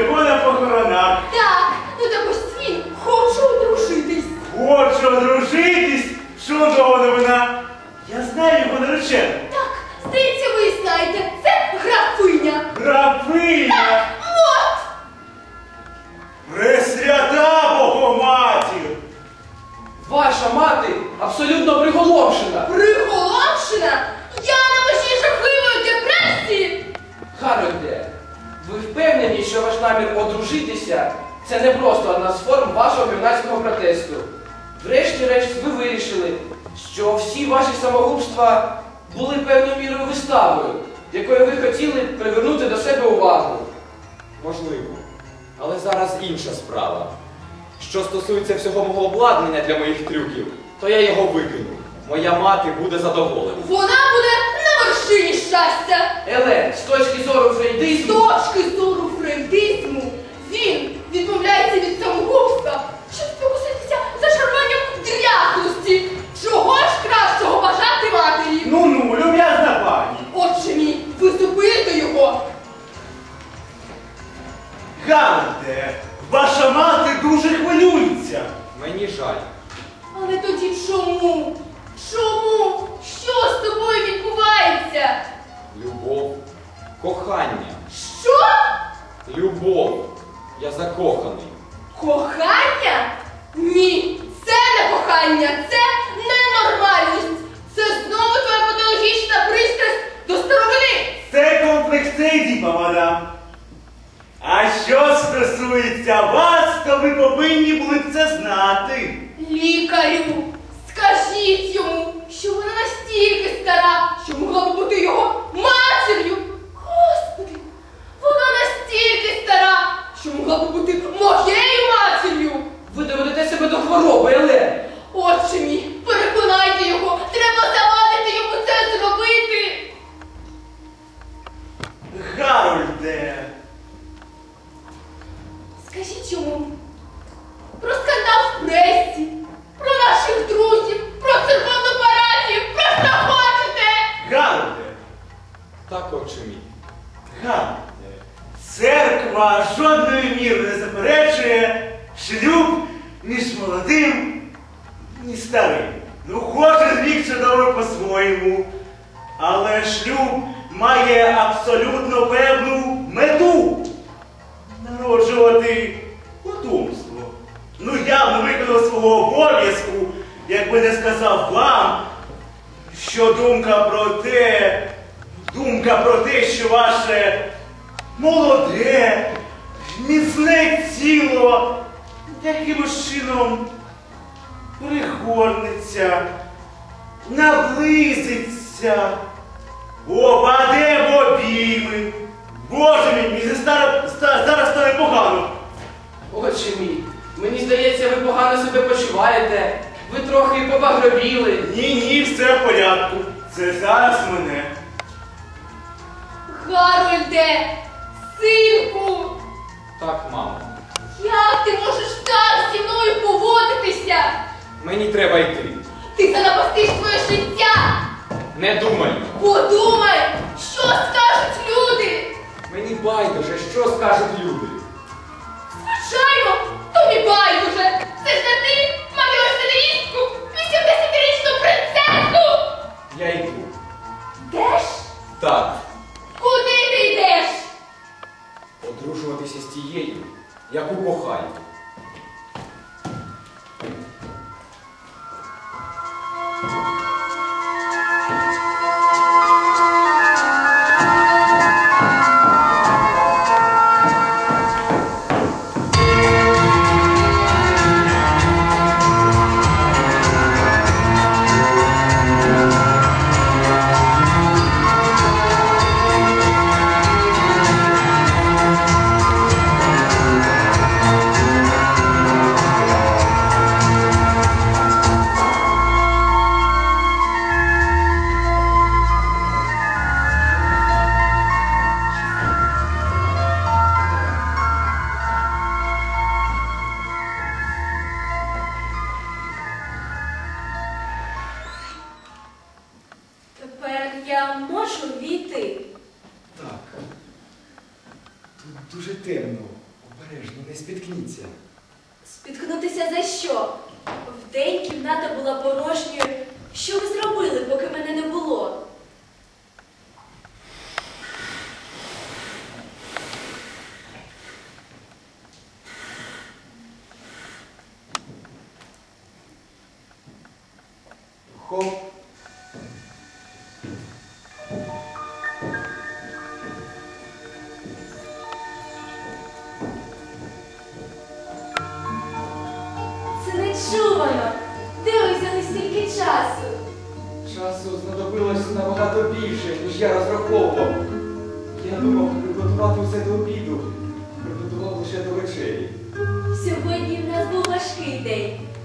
бачу на похоронах. Так, ну так ось він, хочу одружитись. Хочу одружитись, чудова новина. Я знаю його наречену. Так, здається, ви знаєте, це графиня. Графиня, протесту. Врешті-решт, ви вирішили, що всі ваші самогубства були певною мірою виставою, якою ви хотіли привернути до себе увагу. Можливо. Але зараз інша справа. Що стосується всього мого обладнання для моїх трюків, то я його викину. Моя мати буде задоволена. Вона буде на вершині щастя. Елен, з точки зору З точки зору фрейдизму Мені жаль. Але тоді чому? Чому? Що з тобою відбувається? Любов, кохання, Що? любов. Я закоханий. Кохання? Ні, це не кохання, це ненормальність. Це знову твоя патологічна пристрасть до старовини. Це комплексидіпа, мадам. А що стосується вас, то ви повинні були б це знати. Лікарю, скажіть йому, що вона настільки стара, що могла б бути його матір'ю. Господи, вона настільки стара, що могла б бути моєю Так, мій. Ганте, церква жодної міри не заперечує шлюб між молодим і старим. Ну, кожен вік чудовий по-своєму. Але шлюб має абсолютно певну мету народжувати потомство. Ну, я б не виконав свого обов'язку, якби не сказав вам, що думка про те, думка про те, що ваше молоде, міцне тіло якимось чином перегорнеться, наблизиться, опаде в обійми. Боже мій, мені зараз, зараз стане погано. Отче мій, мені здається, ви погано себе почуваєте. Ви трохи побагровіли. Ні, ні, все в порядку. Це зараз мене. Гарольде, синку, Так, мамо. як ти можеш так зі мною поводитися? Мені треба йти. Ти занапастиш своє життя. Не думай. Подумай, що скажуть люди. Мені байдуже, що скажуть люди. Звичайно, тобі байдуже. Це ж не ти, дуже. Обережно, не спіткніться. Спіткнутися за що? Вдень кімната була порожньою. Що ви зробили, поки мене не було? Хоп.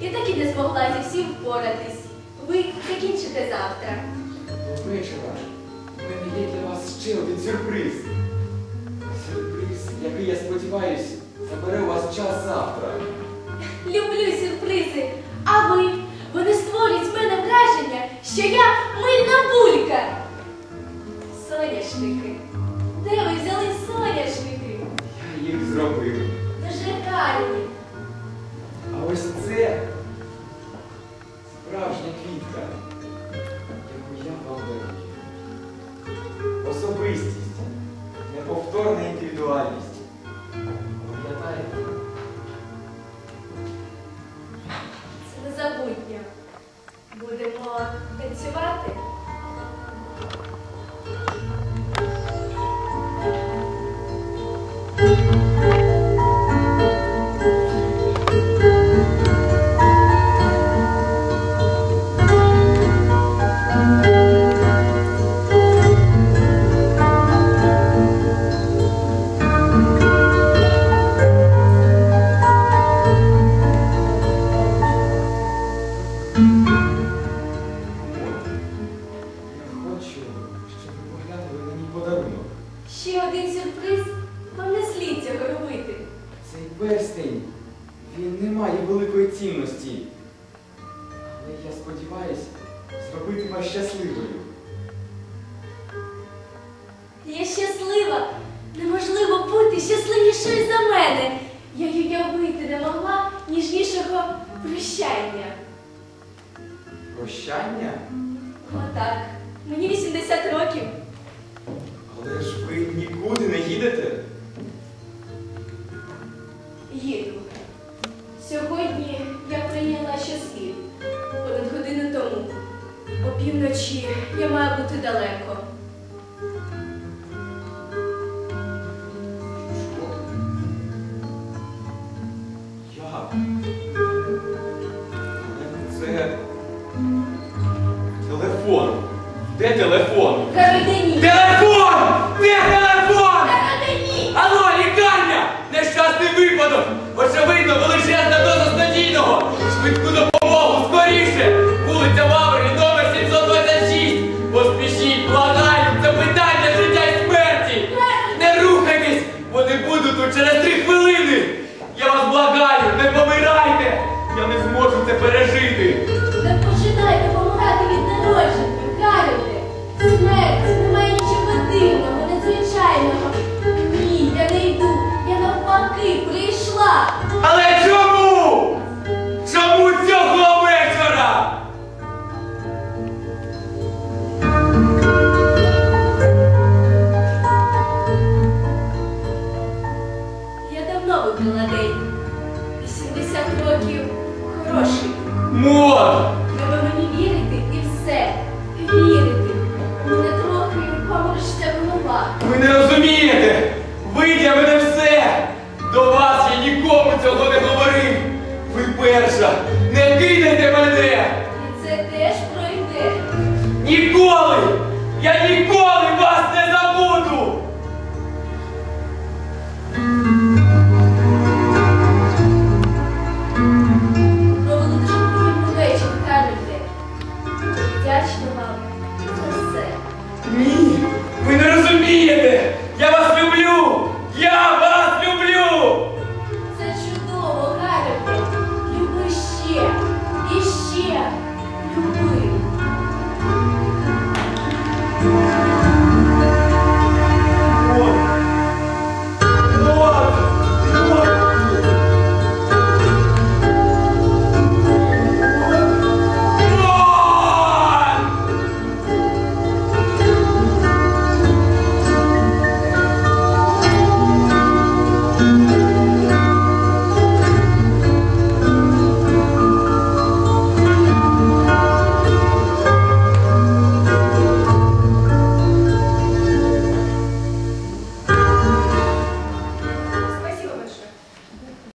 Я так і не змогла зі всім впоратись. Ви закінчите завтра. До вечора в мене є для вас ще один сюрприз. Сюрприз, який, я сподіваюся, забере у вас час завтра. Люблю сюрпризи. А ви? Вони створюють в мене враження, що я años. Ще один сюрприз. Вам не слід цього робити. Цей перстень, він не має великої цінності. Але я сподіваюся зробити вас щасливою. Я щаслива. Неможливо бути щасливішою за мене. Я й уявити не могла ніжнішого прощання. Прощання? Отак. Мені 80 років. Але ж ви нікуди не їдете. Їду. Сьогодні я прийняла ще слід. Понад годину тому. Опівночі я маю бути далеко. Швидку допомогу, скоріше! Вулиця Ваврі, Mua!